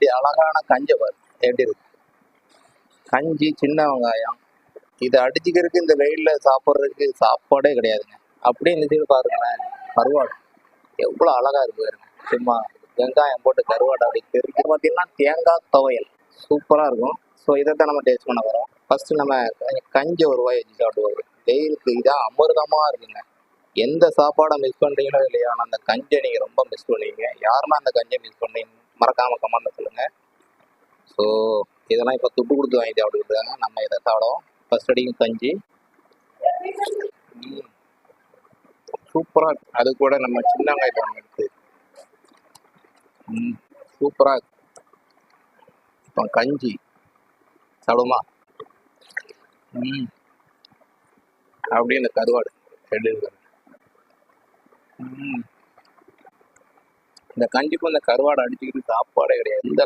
இப்படி அழகான கஞ்சை பாரு. எப்படி இருக்கு? கஞ்சி சின்ன வெங்காயம். இதை அடிச்சுக்கிறதுக்கு இந்த வெயில்ல சாப்பிட்றதுக்கு சாப்பாடே கிடையாதுங்க. அப்படியே இந்த பாருங்களேன். கருவாடு. எவ்வளோ அழகா இருக்கு பாருங்க. சும்மா வெங்காயம் போட்டு கருவாடு அப்படி தெரிஞ்சு பார்த்தீங்கன்னா தேங்காய் துவையல். சூப்பராக இருக்கும். ஸோ இதை தான் நம்ம டேஸ்ட் பண்ண வரோம் ஃபர்ஸ்ட் நம்ம கஞ்சி ஒரு வாய் வச்சு சாப்பிடுவோம். வெயிலுக்கு இதான் அமிர்தமாக இருக்குங்க. எந்த சாப்பாடை மிஸ் பண்ணுறீங்களோ இல்லையா ஆனால் அந்த கஞ்சை நீங்கள் ரொம்ப மிஸ் பண்ணுவீங்க. யாருன்னா அந்த கஞ்சை மிஸ் பண்ணீங்க? மறக்காம கமெண்ட்ல சொல்லுங்க. ஸோ இதெல்லாம் இப்போ துட்டு கொடுத்து வாங்கி சாப்பிட்டுக்கிட்டு இருக்காங்க நம்ம இதை சாப்பிடுவோம். ஃபர்ஸ்ட் அடிக்கும் கஞ்சி. சூப்பராக அது கூட நம்ம சின்ன வெங்காயத்தை ஒன்று எடுத்து. சூப்பராக இப்போ கஞ்சி. சாப்பிடுமா ம். அப்படியே இந்த கருவாடு. ரெண்டு ம். இந்த கஞ்சிக்கும் இந்த கருவாடை அடிச்சுக்கிட்டு சாப்பாடே கிடையாது. இந்த